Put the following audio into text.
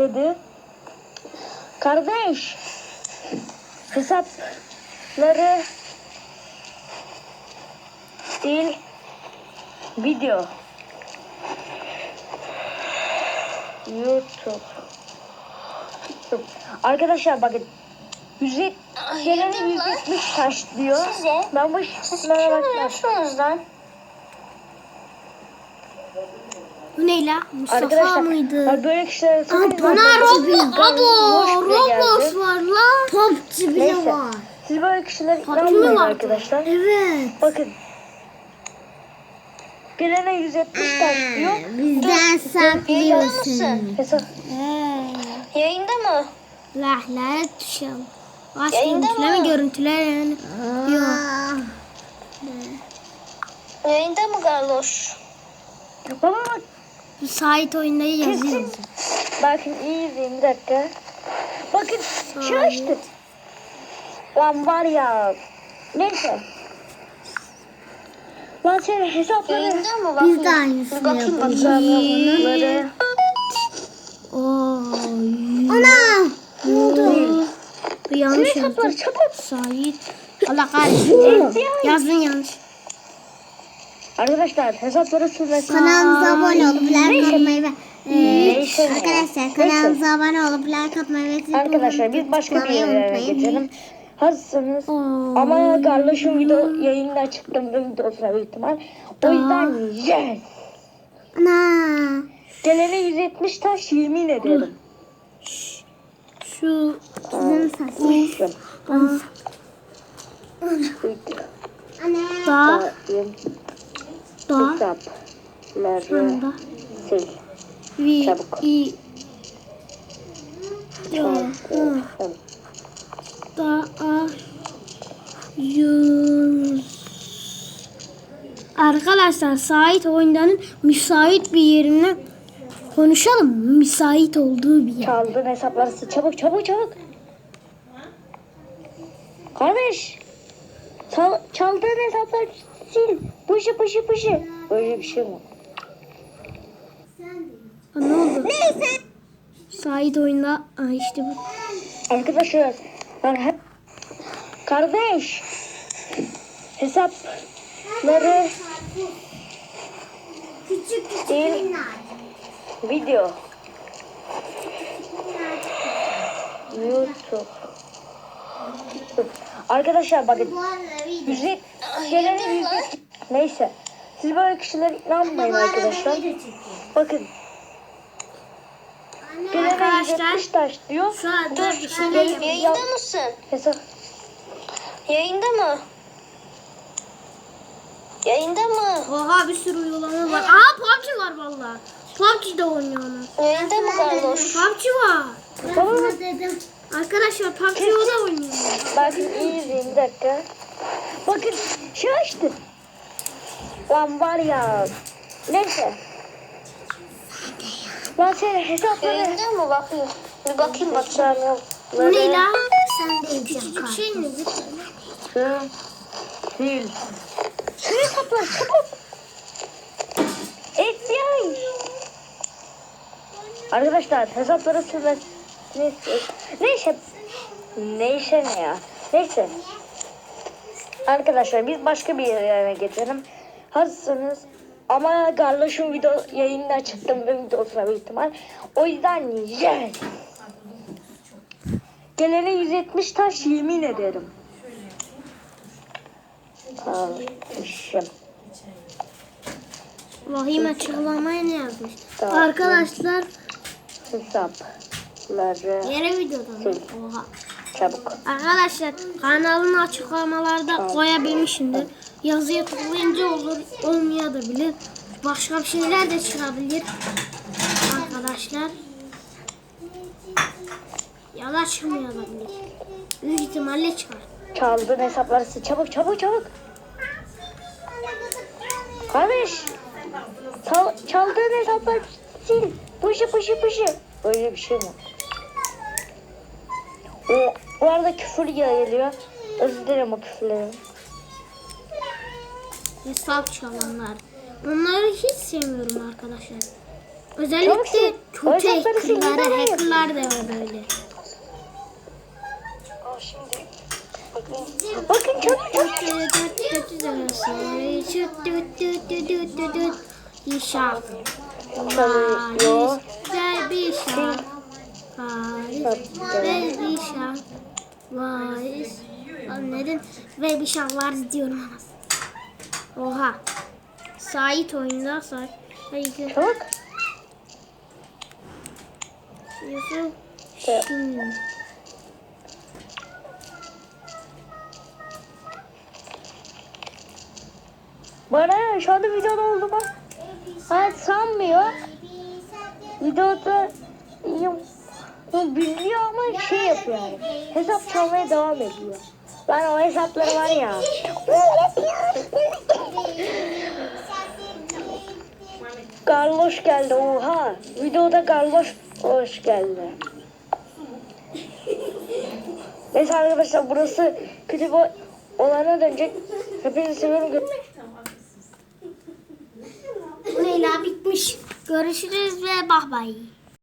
dedi. Kardeş hesapları değil video YouTube Arkadaşlar bakın 170 geleni yedim lan. 170 taş diyor. Size- Ben bu bakmam. oluyorsunuz lan? Bu ne la? Mustafa Arkadaşlar mıydı? bak böyle kişilere Aa, sakın bana. Roblox, abo. Roblox var la. PUBG bile Neyse. var. Siz böyle mi inanmayın arkadaşlar. Evet. Bakın. Gelene 170 taş diyor. Bizden mısın? Hesap Yayında mı? Lahlaya düşelim. Aç Yayında görüntüleme mı? görüntüler yani. Yok. Yayında mı Garloş? Baba bak. Bu site oyunda yazıyor. Kesin. Bakın iyi izleyin bir dakika. Bakın şu. Lan var ya. Neyse. Lan senin hesapları. Biz de aynısını. Oy. Ana. Ne oldu? Bu yanlış yazdım. çabuk. Sait. Allah kahretsin. Yazdın yanlış. Arkadaşlar hesapları sürmesin. Kanalımıza abone olup like atmayı ve e, ya. arkadaşlar kanalımıza abone olup like atmayı ve Arkadaşlar biz başka bir yere geçelim. Hazırsanız. Ama Carlos'un video yayında çıktığında videosuna büyük ihtimal. O yüzden yes. Ana. Gelene 170 taş yemin ederim. Şu Kızım saçı. Düşün. Ana. da Dağıtayım. Da Hesapları da sil. vi Çabuk. i Çarpı. da a yüz Arkadaşlar Sait oyundanın müsait bir yerinden konuşalım. Müsait olduğu bir yer. Çaldığın hesapları. Çabuk çabuk çabuk. Kardeş. Çal, çaldığın hesapları sil. Pışı pışı pışı. Böyle bir şey mi? Aa, ne oldu? Neyse. Sait oyunda Aa, işte bu. Arkadaşlar ben hep kardeş hesapları Küçük küçük değil video YouTube Arkadaşlar bakın Bu yüzde neyse siz böyle kişilere inanmayın arkadaşlar bakın gelene Arkadaşlar, 170 taş diyor Şu şeyler Gel- yapıyor. Yayında mısın? hesap Yayında mı? Yayında mı? Oha bir sürü uygulama var. Aa PUBG var valla. PUBG de oynuyor onu. Yayında mı Garloş? PUBG var. tamam mı? Arkadaşlar PUBG o da oynuyor. Bakın iyi izleyin bir dakika. Bakın şu açtı. Lan var ya. Neyse. Lan senin hesapları. Yayında mı? Bakayım. Bir bakayım bakayım. Hesapları. Bu ne la? Sen de. Küçücük şey nedir? Şu. Sil. Şu hesapları çabuk. FBI. Arkadaşlar hesapları silmesini istiyoruz. Neyse. Neyse ne ya. Neyse. Arkadaşlar biz başka bir yere geçelim. Hazırsanız ama Garloş'un video yayında çıktım ve videosuna büyük ihtimal. O yüzden yes. Gelene 170 taş yemin ederim. Almışım. Vahim açıklamaya ne yazmış? Tamam. Arkadaşlar Hesapları yere videoda. Oha. Çabuk. Arkadaşlar kanalın açıklamalarda koyabilmişimdir. Yazıya tıklayınca olur, olmayabilir. Başka bir şeyler de çıkabilir. Arkadaşlar. Ya da çıkmayabilir. Büyük ihtimalle çıkar. Çaldığın hesapları sil. Çabuk çabuk çabuk. Kardeş. Çal, çaldığın hesapları sil. Pışı pışı pışı. Böyle bir şey mi? O, bu arada küfür geliyor. Özür dilerim o küfürleri. Hesap çalanlar. Onları hiç sevmiyorum arkadaşlar. Özellikle Çabuk kötü hesapları silin, hackerlar, da var böyle. Bakın. Çabuk çabuk. Şaf. Çalışıyor. Güzel bir. Varis. Ve bir şaf. Lan neden? Ve bir şaf varis diyorum anasını. Oha. Sait oyunda Sait. Hayır. Çabuk. Yusuf. Hmm. Bana şu anda videoda oldu bak. Hayır sanmıyor. Videoda ya, biliyor ama şey yapıyor yani. Hesap çalmaya devam ediyor. Ben o hesapları var ya. Garloş geldi oha. Videoda Garloş hoş geldi. Neyse arkadaşlar burası kötü bir olana dönecek. Hepinizi seviyorum. Leyla bitmiş. Görüşürüz ve bay bay.